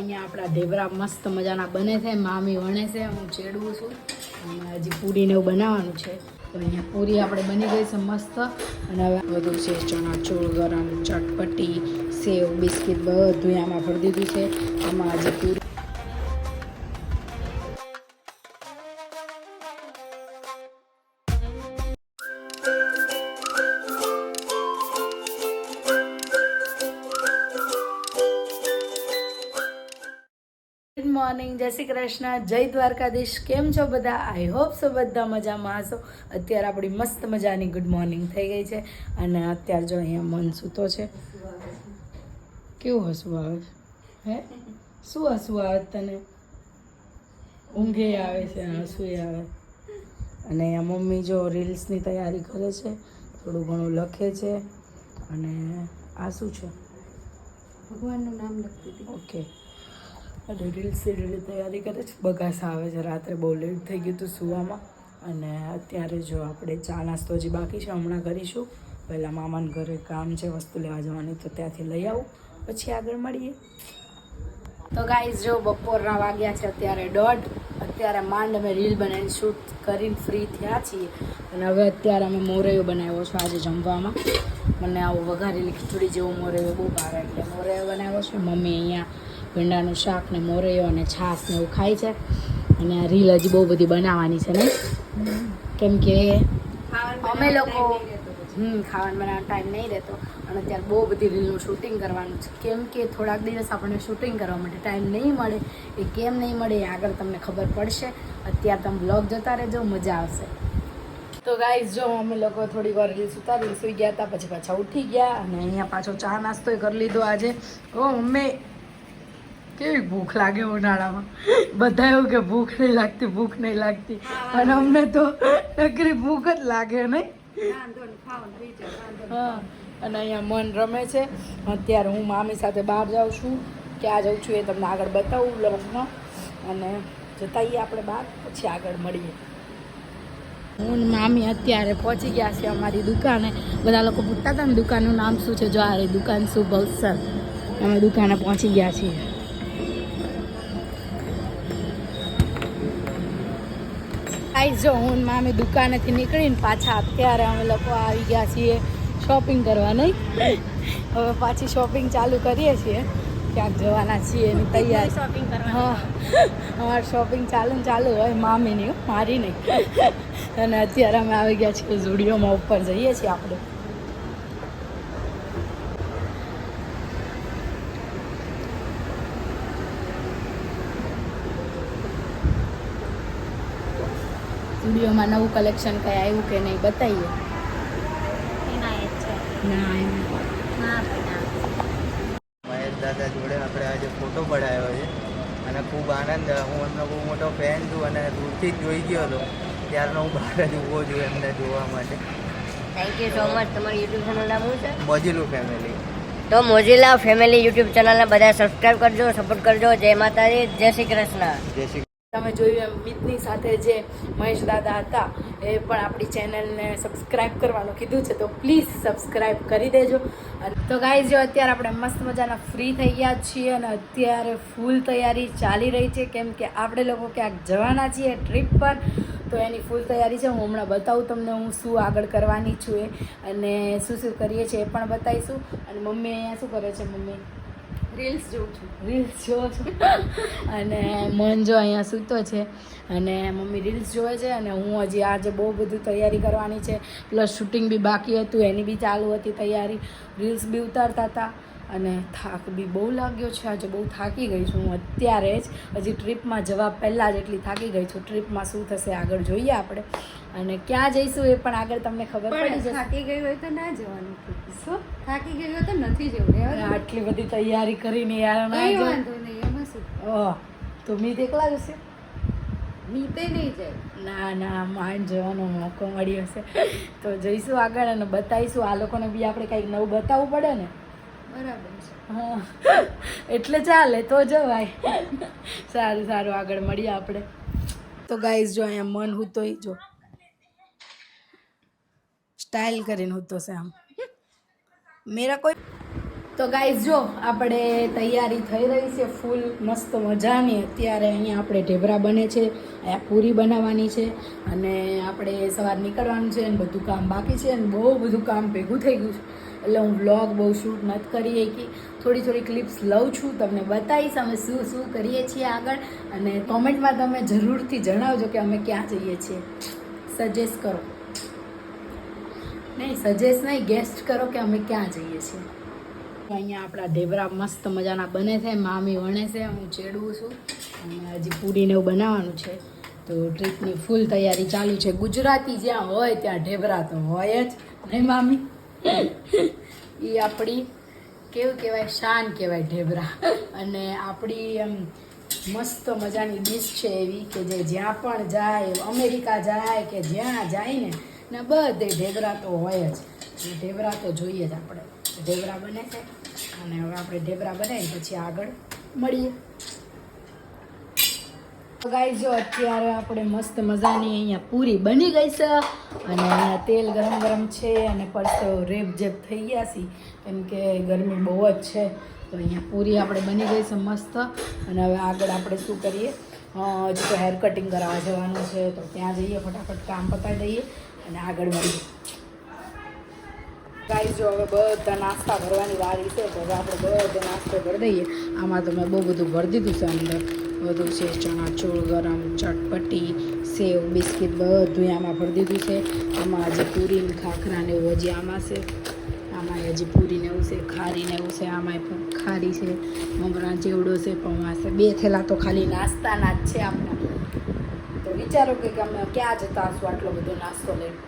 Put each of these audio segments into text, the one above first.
અહીંયા આપણા ઢેબરા મસ્ત મજાના બને છે, મામી વણે છે, હું ચેડવું છું. અને હજી પૂરીને એવું બનાવવાનું છે. તો અહીંયા પૂરી આપણે બની ગઈ છે મસ્ત. અને હવે બધું છે, ચણા ચોળ, ગરમ, ચટપટી, સેવ, બિસ્કિટ બધું આમાં ભરી દીધું છે. આમાં હજી પૂરી મોર્નિંગ જય શ્રી કૃષ્ણ. જય દ્વારકાધીશ. કેમ છો બધા? આઈ હોપ સો બધા મજામાં હશો. અત્યારે આપણી મસ્ત મજાની ગુડ મોર્નિંગ થઈ ગઈ છે. અને અત્યારે જો અહીંયા મન સૂતો છે. કેવું હસવું આવે? છે હે? શું હસવું આવે તને? ઊંઘે આવે છે હસવું આવે. અને અહીંયા મમ્મી જો રીલ્સની તૈયારી કરે છે થોડું ઘણું લખે છે. અને આ શું છે? ભગવાનનું નામ લખતી હતી. ઓકે અને રીલ્સ સીરિયલની તૈયારી કરે છે. બગાસ આવે છે. રાત્રે બહુ લેટ થઈ ગયું હતું સુવામાં. અને અત્યારે જો આપણે ચા નાસ્તો હજી બાકી છે હમણાં કરીશું. પહેલાં મામાના ઘરે કામ છે, વસ્તુ લેવા જવાની, તો ત્યાંથી લઈ આવું. પછી આગળ મળીએ. તો ગાઈઝ જો બપોરના વાગ્યા છે અત્યારે દોઢ. અત્યારે માંડ અમે રીલ બનાવીને શૂટ કરીને ફ્રી થયા છીએ. અને હવે અત્યારે અમે મોરૈયો બનાવ્યો છે આજે જમવામાં. મને આવું વઘારેલી ખીચડી જેવો મોરૈયો બહુ ભાવે. એટલે મોરૈયો બનાવ્યો છે. મમ્મી અહીંયા ભીંડાનું શાક ને મોરૈયો અને છાશ ને એવું ખાય છે. અને આ રીલ હજી બહુ બધી બનાવવાની છે ને. કેમ કે અમે લોકો હમ ખાવાનું બનાવવાનો ટાઈમ નહીં રહેતો. અને અત્યારે બહુ બધી રીલનું શૂટિંગ કરવાનું છે. કેમ કે થોડાક દિવસ આપણને શૂટિંગ કરવા માટે ટાઈમ નહીં મળે. એ કેમ નહીં મળે એ આગળ તમને ખબર પડશે. અત્યારે તમે બ્લોગ જોતા રહેજો મજા આવશે. તો ગાઈઝ જો અમે લોકો થોડી વાર રીલ્સ ઉતારી સુઈ ગયા હતા પછી પાછા ઉઠી ગયા અને અહીંયા પાછો ચા નાસ્તો કરી લીધો આજે. ઓ મમ્મી કેવી ભૂખ લાગે ઉનાળામાં? બધા એવું કે ભૂખ નહીં લાગતી ભૂખ નહીં લાગતી. અને અમને તો નકરી ભૂખ જ લાગે નહીં. હા અને અહીંયા મન રમે છે. અત્યારે હું મામી સાથે બહાર જાઉં છું. ક્યાં જાઉં છું એ તમને આગળ બતાવું બ્લોગમાં અને જતા આપણે બહાર પછી આગળ મળીએ. હું મામી અત્યારે પહોંચી ગયા છે અમારી દુકાને. બધા લોકો પૂછતા હતા ને દુકાનનું નામ શું છે? જો આ દુકાન શું ભવસર અમે દુકાને પહોંચી ગયા છીએ. આઈ જો હું મામી દુકાનેથી નીકળીને પાછા અત્યારે અમે લોકો આવી ગયા છીએ શોપિંગ કરવા નહીં હવે પાછી શોપિંગ ચાલુ કરીએ છીએ. ક્યાંક જવાના છીએ એની તૈયારી. શોપિંગ કરવા અમારે શોપિંગ ચાલુ ને ચાલુ હોય મામીની મારી નહીં. અને અત્યારે અમે આવી ગયા છીએ ઝુડિયોમાં ઉપર જઈએ છીએ આપણે. ઝુડિયોમાં નવું કલેક્શન કંઈ આવ્યું કે નહીં બતાવીએ. મહેશ દાદા જોડે આપણે આજે ફોટો પડાયો છે અને ખૂબ આનંદ હું એમનો બહુ મોટો ફેન છું અને દૂરથી જ જોઈ ગયો હતો. ત્યારનો હું બહાર જ ઊભો છું એમને જોવા માટે. થેન્ક યુ સો મચ તમારું યુટ્યુબ ચેનલ નામ શું છે? મોજીલું ફેમિલી તો મોજીલા ફેમિલી યુટ્યુબ ચેનલને બધા સબસ્ક્રાઈબ કરજો સપોર્ટ કરજો. જય માતાજી જય શ્રી કૃષ્ણ. જય શ્રી તમે જોયું એમ મિતની સાથે જે મહેશ દાદા હતા, એ પણ આપણી ચેનલને સબસ્ક્રાઇબ કરવાનું કીધું છે, તો પ્લીઝ સબસ્ક્રાઇબ કરી દેજો. અને તો ગાઈઝ જો અત્યારે આપણે મસ્ત મજાના ફ્રી થઈ ગયા છીએ અને અત્યારે ફૂલ તૈયારી ચાલી રહી છે, કેમ કે આપણે લોકો ક્યાંક જવાના છીએ ટ્રીપ પર, તો એની ફૂલ તૈયારી છે. હું હમણાં બતાવું તમને હું શું આગળ કરવાની છું એ, અને શું શું કરીએ છીએ એ પણ બતાવીશું. અને મમ્મી અહીંયા શું કરે છે, મમ્મી? રીલ્સ જોઉં છું. રીલ્સ જોઉં છું? અને મન જો અહીંયા સૂતો છે. અને મમ્મી રીલ્સ જોવે છે અને હું હજી આજે બહુ બધું તૈયારી કરવાની છે. પ્લસ શૂટિંગ બી બાકી હતું, એની બી ચાલુ હતી તૈયારી. રીલ્સ બી ઉતારતા હતા. અને થાક બી બહુ લાગ્યો છે. આજે બહુ થાકી ગઈ છું હું અત્યારે જ. હજી ટ્રીપમાં જવા પહેલાં જ એટલી થાકી ગઈ છું. ટ્રીપમાં શું થશે આગળ જોઈએ આપણે. અને ક્યાં જઈશું એ પણ આગળ તમને ખબર પડી જશે. થાકી ગઈ હોય તો ના જવાનું શું? થાકી ગઈ હોય તો નથી જવું. આટલી બધી તૈયારી કરીને યાર વાંધો નહીં એમાં શું? ઓહ તો મીત એકલા જ હશે? મીતે નહીં જાય. ના ના માંડ જવાનો મોકો મળ્યો હશે તો જઈશું આગળ અને બતાવીશું. આ લોકોને બી આપણે કંઈક નવું બતાવવું પડે ને. એટલે ચાલે, તો જવાય. સારું સારું, આગળ મળીએ આપણે. તો ગાઈઝ જો અહીંયા મન હું તો જો. સ્ટાઇલ કરીને હું તો છે આમ. મેરા કોઈ તો ગાઈઝ જો, આપણે તૈયારી થઈ રહી છે ફૂલ, મસ્ત મજાની. અત્યારે અહીંયા આપણે ઢેબરા બને છે, અહીંયા પૂરી બનાવવાની છે, અને આપણે સવાર નીકળવાનું છે, અને બધું કામ બાકી છે, અને બહુ બધું કામ ભેગું થઈ ગયું છે. એટલે હું વ્લોગ બહુ શૂટ નથી કરી શકી. થોડી થોડી ક્લિપ્સ લઉં છું, તમને બતાવીશ અમે શું શું કરીએ છીએ આગળ. અને કોમેન્ટમાં તમે જરૂરથી જણાવજો કે અમે ક્યાં જઈએ છીએ. સજેસ્ટ કરો. નહીં સજેસ્ટ નહીં ગેસ્ટ કરો કે અમે ક્યાં જઈએ છીએ. અહીંયા આપણા ઢેબરા મસ્ત મજાના બને છે, મામી વણે છે, હું ચેડવું છું. અને હજી પૂરીને એવું બનાવવાનું છે. તો ટ્રીપની ફૂલ તૈયારી ચાલુ છે. ગુજરાતી જ્યાં હોય ત્યાં ઢેબરા તો હોય જ. નહીં, મામી? એ આપણી કેવું કહેવાય? શાન કહેવાય ઢેબરા. અને આપણી એમ મસ્ત મજાની ડીશ છે એવી કે જે જ્યાં પણ જાય, અમેરિકા જાય કે જ્યાં જાય ને ને બધે ઢેબરા તો હોય જ. ઢેબરા તો જોઈએ જ આપણે. ઢેબરા બને છે. અને હવે આપણે ઢેબરા બનાવીને પછી આગળ મળીએ. ગાઈ જો અત્યારે આપણે મસ્ત મજાની અહીંયા પૂરી બની ગઈ છે અને અહીંયા તેલ ગરમ ગરમ છે અને પરસો રેપ જેપ થઈ ગયા છે. કેમ કે ગરમી બહુ જ છે. તો અહીંયા પૂરી આપણે બની ગઈ છે મસ્ત. અને હવે આગળ આપણે શું કરીએ? હજી તો હેર કટિંગ કરાવવા જવાનું છે. તો ત્યાં જઈએ, ફટાફટ કામ પતાવી દઈએ અને આગળ મળીએ ગાઈ જો હવે બધા નાસ્તા ભરવાની વારી છે, તો હવે આપણે બધો નાસ્તો ભરી દઈએ. આમાં તો મેં બહુ બધું ભરી દીધું છે અંદર. બધું છે ચણાચૂર ગરમ, ચટપટી, સેવ, બિસ્કિટ બધું આમાં ભરી દીધું છે. આમાં હજી પૂરી ખાખરા ને એવું હજી આમાં છે. આમાં હજી પૂરી ને એવું છે, ખારી ને એવું છે આમાં ખારી છે. મમરા જેવડો છે પૌવા છે, બે થેલા તો ખાલી નાસ્તાના જ છે આપણા. તો વિચારો કે અમે ક્યાં જતા હશું આટલો બધો નાસ્તો લઈને.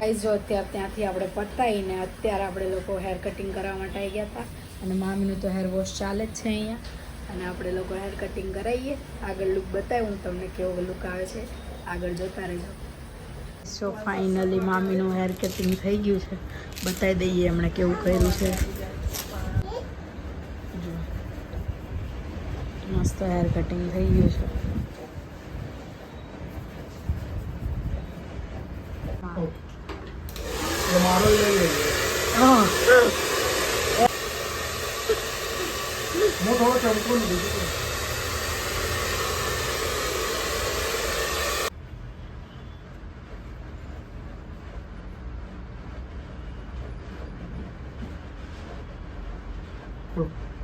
ગાઈઝ જો અત્યારે ત્યાંથી આપણે પતાવીને અત્યારે આપણે લોકો હેર કટિંગ કરવા માટે આવી ગયા હતા. અને મામીનું તો હેર વોશ ચાલે જ છે અહીંયા. અને આપણે લોકો હેર કટિંગ કરાવીએ આગળ લુક બતાવી હું તમને કેવો લુક આવે છે. આગળ જોતા રહેજો. સો ફાઇનલી મામીનું હેર કટિંગ થઈ ગયું છે. બતાવી દઈએ એમણે કેવું કર્યું છે. જો. મસ્ત હેર કટિંગ થઈ ગયું છે. હા. મારો લઈ લઈએ હા હું થોડો ચમકો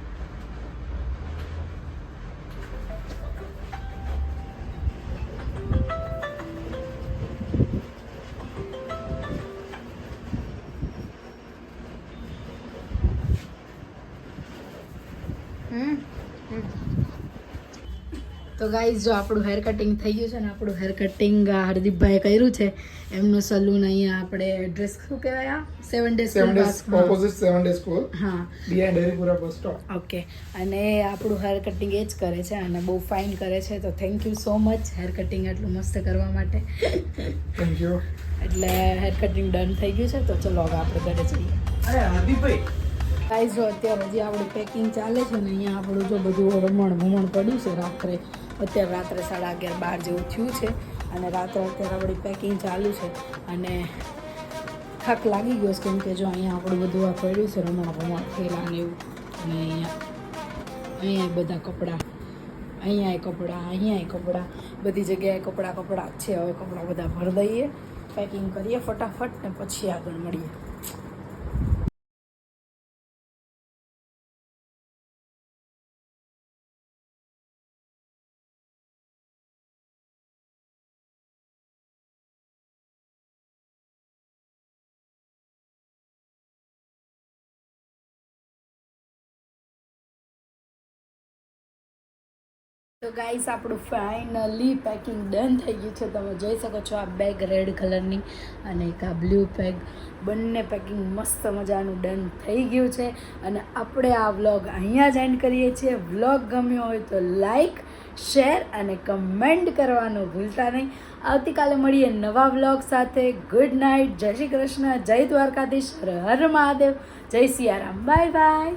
તો ગાઈઝ જો આપણું હેર કટિંગ થઈ ગયું છે ને આપણું હેર કટિંગ હરદીપભાઈએ કર્યું છે એમનું સલૂન અહીંયા આપણે એડ્રેસ શું કહેવાય આ? Seven days opposite seven days school હા. Behind Haripura bus stop okay અને આપણું હેર કટિંગ એ જ કરે છે અને બહુ ફાઇન કરે છે તો thank you so much hair cutting આટલું મસ્ત કરવા માટે. થેન્ક યુ એટલે હેર કટિંગ ડન થઈ ગયું છે તો ચલો હવે આપણે ઘરે જઈએ. અરે હરદીપભાઈ. ગાઈઝ જો અત્યારે હજી આપણું પેકિંગ ચાલે છે ને અહીંયા આપણું જો બધું રમણ ભમણ પડ્યું છે રાત્રે અત્યારે રાત્રે સાડા અગિયાર બાર જેવું થયું છે અને રાત્રે અત્યારે આપણી પેકિંગ ચાલુ છે અને થાક લાગી ગયો છે કેમ કે જો અહીંયા આપણું બધું આ પડ્યું છે રમણ ભમણ થયેલા ને એવું. અને અહીંયા અહીંયા બધા કપડાં, અહીંયા કપડાં અહીંયા કપડાં, બધી જગ્યાએ કપડાં કપડાં છે. હવે કપડાં બધા ભરી દઈએ પેકિંગ કરીએ ફટાફટ ને પછી આગળ મળીએ. તો ગાઈસ આપણું ફાઇનલી પેકિંગ ડન થઈ ગયું છે. તમે જોઈ શકો છો આ બેગ રેડ કલરની અને એક આ બ્લુ બેગ બંને પેકિંગ મસ્ત મજાનું ડન થઈ ગયું છે. અને આપણે આ વ્લોગ અહીંયા જ એન્ડ કરીએ છીએ. વ્લોગ ગમ્યો હોય તો લાઈક શેર અને કમેન્ટ કરવાનું ભૂલતા નહીં. આવતીકાલે મળીએ નવા વ્લોગ સાથે. ગુડ નાઇટ જય શ્રી કૃષ્ણ. જય દ્વારકાધીશ. હર મહાદેવ. જય સિયારામ. Bye bye